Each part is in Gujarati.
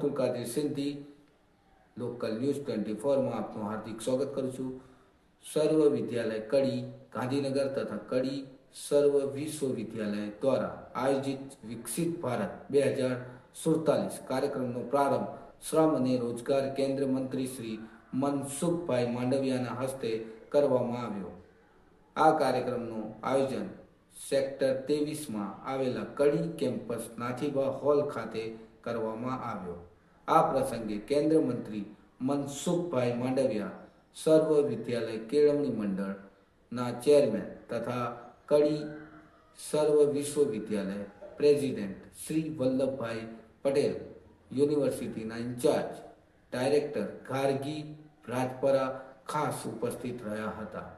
Abdul Kadir Sindhi local news twenty ફોરમાં આપનું હાર્દિક સ્વાગત કરું છું. સર્વ વિદ્યાલય કડી ગાંધીનગર તથા કડી સર્વ વિશ્વવિદ્યાલય દ્વારા આયોજિત વિકસિત ભારત બે હજાર સુડતાલીસ કાર્યક્રમનો પ્રારંભ શ્રમ અને રોજગાર કેન્દ્ર મંત્રી શ્રી મનસુખભાઈ માંડવિયાના હસ્તે કરવામાં આવ્યો. આ કાર્યક્રમનું આયોજન સેક્ટર ત્રેવીસમાં આવેલા કડી કેમ્પસ નાથીબા હોલ ખાતે કરવામાં આવ્યો. આ પ્રસંગે કેન્દ્ર મંત્રી મનસુખભાઈ માંડવિયા, સર્વ વિદ્યાલય કેળવણી મંડળના ચેરમેન તથા કડી સર્વ વિશ્વવિદ્યાલય પ્રેસિડેન્ટ શ્રી વલ્લભભાઈ પટેલ યુનિવર્સિટીના ઇન્ચાર્જ, ડાયરેક્ટર ગાર્ગી રાજપરા ખાસ ઉપસ્થિત રહ્યા હતા.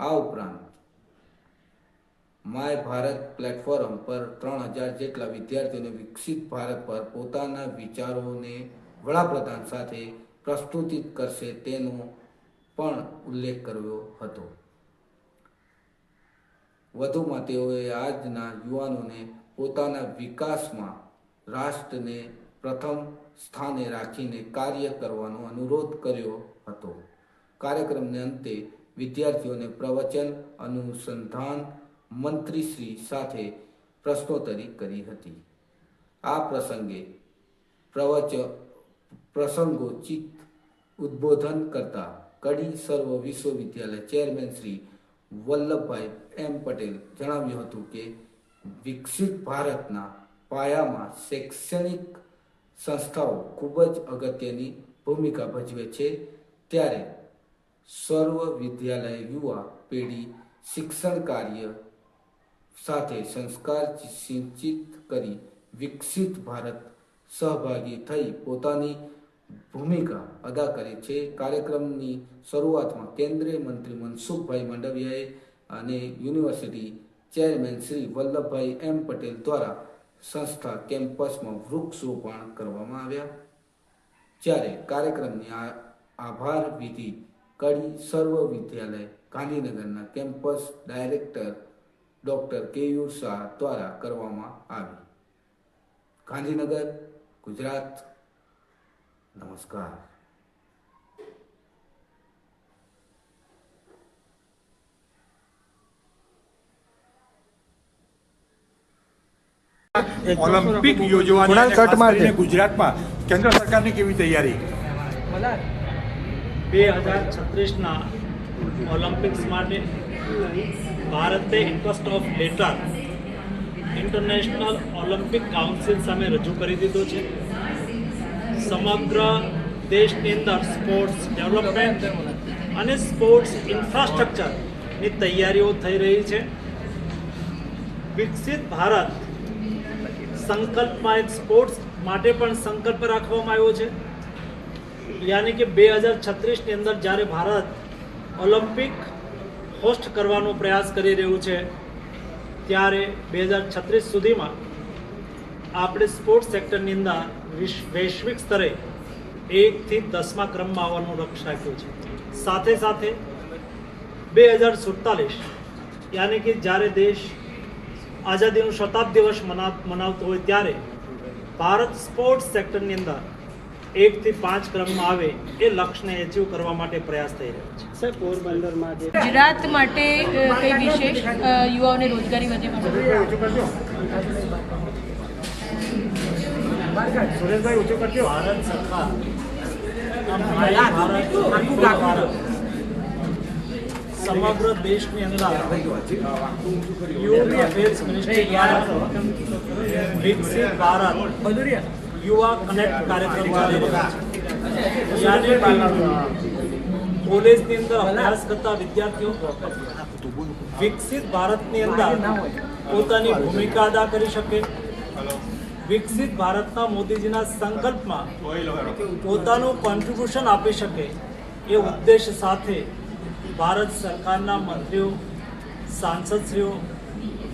આ ઉપરાંત માય ભારત પ્લેટફોર્મ પર ત્રણ હજાર જેટલા વિદ્યાર્થીઓને વિકસિત ભારત પર પોતાના વિચારોને વડાપ્રધાન સાથે પ્રસ્તુતિત કરશે તેનો પણ ઉલ્લેખ કર્યો હતો. વધુમાં તેઓએ આજના યુવાનોને પોતાના વિકાસમાં રાષ્ટ્રને પ્રથમ સ્થાને રાખીને કાર્ય કરવાનો અનુરોધ કર્યો હતો. કાર્યક્રમને અંતે વિદ્યાર્થીઓને પ્રવચન અનુસંધાન મંત્રીશ્રી સાથે પ્રશ્નોત્તરી કરી હતી. આ પ્રસંગે પ્રવચ, પ્રસંગોચિત ઉદ્બોધન કરતા કડી સર્વ વિશ્વવિદ્યાલય ચેરમેન શ્રી વલ્લભભાઈ એમ પટેલ જણાવ્યું હતું કે વિકસિત ભારતના પાયામાં શૈક્ષણિક સંસ્થાઓ ખૂબ જ અગત્યની ભૂમિકા ભજવે છે. ત્યારે સર્વ વિદ્યાલય યુવા પેઢી શિક્ષણ કાર્ય સાથે સંસ્કાર સિંચિત કરી વિકસિત ભારત સહભાગી થઈ પોતાની ભૂમિકા અદા કરે છે. કાર્યક્રમની શરૂઆતમાં કેન્દ્રીય મંત્રી મનસુખભાઈ માંડવિયાએ અને university chairman Shri Vallabhbhai M Patel દ્વારા સંસ્થા કેમ્પસમાં વૃક્ષ રોપણ કરવામાં આવ્યા. જ્યારે કાર્યક્રમની આભાર વિધિ કડી સર્વ વિદ્યાલય ગાંધીનગરના campus director doctor Keyur Shah દ્વારા કરવામાં આવી. ગાંધીનગર ગુજરાત. નમસ્કાર. ઓલિમ્પિક યોજવાની ગુજરાતમાં કેન્દ્ર સરકારની કેવી તૈયારી? બે હજાર છત્રીસના ઓલિમ્પિક્સ માટે ભારતે interest of letter international Olympic council સામે રજૂ કરી દીધો છે. સમગ્ર દેશની અંદર સ્પોર્ટ્સ ડેવલપમેન્ટ અને સ્પોર્ટ્સ ઇન્ફ્રાસ્ટ્રક્ચરની તૈયારીઓ થઈ રહી છે. વિકસિત ભારત સંકલ્પમાં એક સ્પોર્ટ્સ માટે પણ સંકલ્પ રાખવામાં આવ્યો છે. યાની કે બે હજાર છત્રીસની અંદર જ્યારે ભારત ઓલિમ્પિક હોસ્ટ કરવાનો પ્રયાસ કરી રહ્યું છે. ત્યારે બે હજાર છત્રીસ સુધીમાં આપણે સ્પોર્ટ્સ સેક્ટરની અંદર વૈશ્વિક સ્તરે એકથી દસમા ક્રમમાં આવવાનું લક્ષ્ય રાખ્યું છે. સાથે સાથે બે હજાર સુડતાલીસ યાની કે જ્યારે દેશ આઝાદીનું શતાબ્દી વર્ષ મના મનાવતો હોય ત્યારે ભારત સ્પોર્ટ્સ સેક્ટરની અંદર એકથી પાંચ ક્રમમાં આવે એ લક્ષ્યને એચીવ કરવા માટે પ્રયાસ થઈ રહ્યો છે. સર પોરબંદરમાં જે ગુજરાત માટે કઈ વિશેષ યુવાઓને રોજગારી વધે ભારત સમગ્ર દેશની અંદર યુથ અફેર્સ મિનિસ્ટ્રી દ્વારા વિકસિત ભારત. યુવા કનેક્ટ કાર્યક્રમ ચાલી રહ્યો છે. કોલેજની અંદર અભ્યાસ કરતા વિદ્યાર્થીઓ વિકસિત ભારતની અંદર પોતાની ભૂમિકા અદા કરી શકે. વિકસિત ભારતના મોદીજીના સંકલ્પમાં પોતાનું કોન્ટ્રીબ્યુશન આપી શકે એ ઉદ્દેશ સાથે ભારત સરકારના મંત્રીઓ, સાંસદશ્રીઓ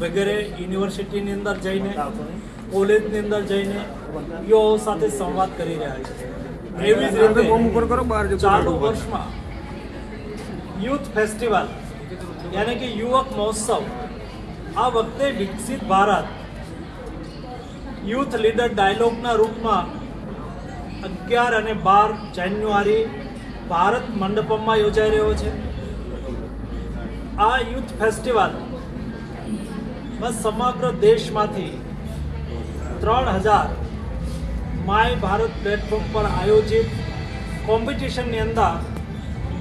વગેરે યુનિવર્સિટીની અંદર જઈને કોલેજની અંદર જઈને યુવાઓ સાથે સંવાદ કરી રહ્યા છે. એવી જ રીતે ચાલુ વર્ષમાં યુથ ફેસ્ટિવલ યાને કે યુવક મહોત્સવ આ વખતે વિકસિત ભારત યુથ લીડર ડાયલોગના રૂપમાં અગિયાર અને બાર જાન્યુઆરી ભારત મંડપમમાં યોજાઈ રહ્યો છે. આ યુથ ફેસ્ટિવલ બસ સમગ્ર દેશમાંથી ત્રણ હજાર માય ભારત પ્લેટફોર્મ પર આયોજિત કોમ્પિટિશનની અંદર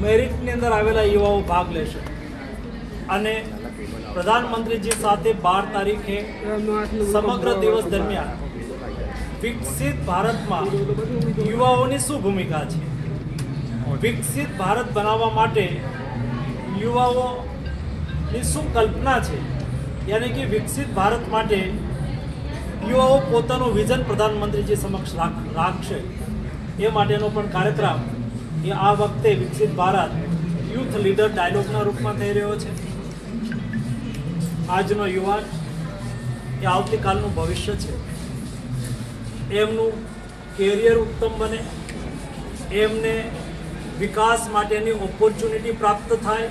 મેરિટની અંદર આવેલા યુવાઓ ભાગ લેશે. અને પ્રધાનમંત્રીજી સાથે બાર તારીખે સમગ્ર દિવસ દરમિયાન વિકસિત ભારતમાં યુવાઓની શું ભૂમિકા છે? વિકસિત ભારત બનાવવા માટે યુવાઓની શું કલ્પના છે? યાની કે વિકસિત ભારત માટે યુવાઓ પોતાનું વિઝન પ્રધાનમંત્રીજી સમક્ષ રાખ, રાખશે. એ માટેનો પણ કાર્યક્રમ એ આ વખતે વિકસિત ભારત યુથ લીડર ડાયલોગના રૂપમાં થઈ રહ્યો છે. આજનો યુવાન એ આવતીકાલનું ભવિષ્ય છે. એમનું કેરિયર ઉત્તમ બને. એમને વિકાસ માટેની ઓપોર્ચ્યુનિટી પ્રાપ્ત થાય.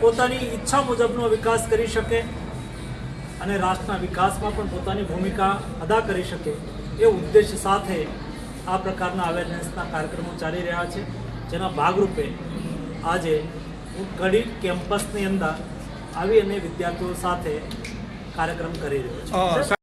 પોતાની ઈચ્છા મુજબનો વિકાસ કરી શકે. અને રાષ્ટ્રના વિકાસમાં પણ પોતાની ભૂમિકા અદા કરી શકે એ ઉદ્દેશ્ય સાથે આ પ્રકારના અવેરનેસના કાર્યક્રમો ચાલી રહ્યા છે, જેના ભાગરૂપે આજે હું કડી કેમ્પસની અંદર આવી અને વિદ્યાર્થીઓ સાથે કાર્યક્રમ કરી રહ્યો છું.